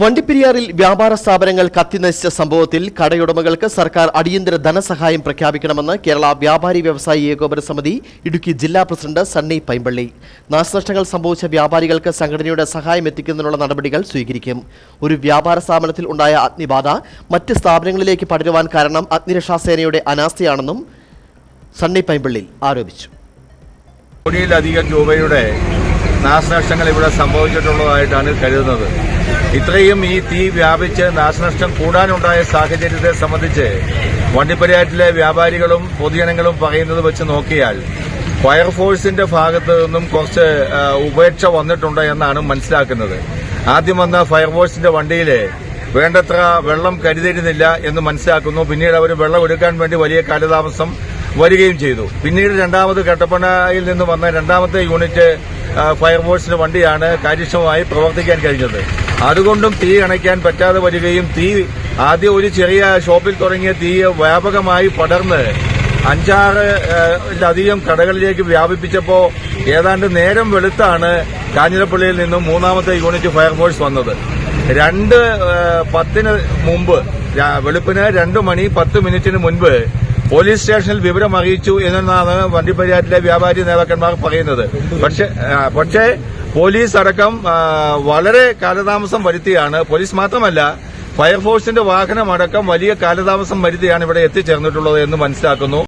വണ്ടിപ്പെരിയാറിൽ വ്യാപാര സ്ഥാപനങ്ങൾ കത്തിനശിച്ച സംഭവത്തിൽ കടയുടമകൾക്ക് സർക്കാർ അടിയന്തര ധനസഹായം പ്രഖ്യാപിക്കണമെന്ന് കേരള വ്യാപാരി വ്യവസായി ഏകോപന സമിതി ഇടുക്കി ജില്ലാ പ്രസിഡന്റ് സണ്ണി പൈമ്പള്ളി. നാശനഷ്ടങ്ങൾ സംഭവിച്ച വ്യാപാരികൾക്ക് സംഘടനയുടെ സഹായം എത്തിക്കുന്നതിനുള്ള നടപടികൾ സ്വീകരിക്കും. ഒരു വ്യാപാര സ്ഥാപനത്തിൽ ഉണ്ടായ അഗ്നിബാധ മറ്റ് സ്ഥാപനങ്ങളിലേക്ക് പടരുവാൻ കാരണം അഗ്നിരക്ഷാസേനയുടെ അനാസ്ഥയാണെന്നും സണ്ണി പൈമ്പള്ളി ആരോപിച്ചു. കോടിയിലധികം രൂപയുടെ നാശനഷ്ടങ്ങൾ ഇവിടെ സംഭവിച്ചിട്ടുള്ളതായിട്ടാണ് കരുതുന്നത്. ഇത്രയും ഈ തീ വ്യാപിച്ച് നാശനഷ്ടം കൂടാനുണ്ടായ സാഹചര്യത്തെ സംബന്ധിച്ച് വണ്ടിപ്പരിയാറ്റിലെ വ്യാപാരികളും പൊതുജനങ്ങളും പറയുന്നത് വെച്ച് നോക്കിയാൽ ഫയർഫോഴ്സിന്റെ ഭാഗത്തു നിന്നും കുറച്ച് ഉപേക്ഷ വന്നിട്ടുണ്ട് എന്നാണ് മനസ്സിലാക്കുന്നത്. ആദ്യം വന്ന ഫയർഫോഴ്സിന്റെ വണ്ടിയിൽ വേണ്ടത്ര വെള്ളം കരുതിയിരുന്നില്ല എന്ന് മനസ്സിലാക്കുന്നു. പിന്നീട് അവർ വെള്ളം എടുക്കാൻ വേണ്ടി വലിയ കാലതാമസം വരികയും ചെയ്തു. പിന്നീട് രണ്ടാമത് കട്ടപ്പനയിൽ നിന്ന് വന്ന രണ്ടാമത്തെ യൂണിറ്റ് ഫയർഫോഴ്സിന്റെ വണ്ടിയാണ് കാര്യക്ഷമമായി പ്രവർത്തിക്കാൻ കഴിഞ്ഞത്. അതുകൊണ്ടും തീ അണയ്ക്കാൻ പറ്റാതെ വരികയും തീ ആദ്യം ഒരു ചെറിയ ഷോപ്പിൽ തുടങ്ങിയ തീ വ്യാപകമായി പടർന്ന് അഞ്ചാറ് അധികം കടകളിലേക്ക് വ്യാപിപ്പിച്ചപ്പോൾ ഏതാണ്ട് നേരം വെളുത്താണ് കാഞ്ഞിരപ്പള്ളിയിൽ നിന്നും മൂന്നാമത്തെ യൂണിറ്റ് ഫയർഫോഴ്സ് വന്നത്. രണ്ട് പത്തിന് മുമ്പ് വെളുപ്പിന് രണ്ട് മണി പത്ത് മിനിറ്റിന് മുൻപ് പോലീസ് സ്റ്റേഷനിൽ വിവരം അറിയിച്ചു എന്നാണ് വണ്ടിപ്പരിയാറ്റിലെ വ്യാപാരി നേതാക്കന്മാർ പറയുന്നത്. പക്ഷേ പക്ഷേ പോലീസ് അടക്കം വളരെ കാലതാമസം വരുത്തിയാണ്. പോലീസ് മാത്രമല്ല ഫയർഫോഴ്സിന്റെ വാഹനമടക്കം വലിയ കാലതാമസം വരുത്തിയാണ് ഇവിടെ എത്തിച്ചേർന്നിട്ടുള്ളത് എന്ന് മനസ്സിലാക്കുന്നു.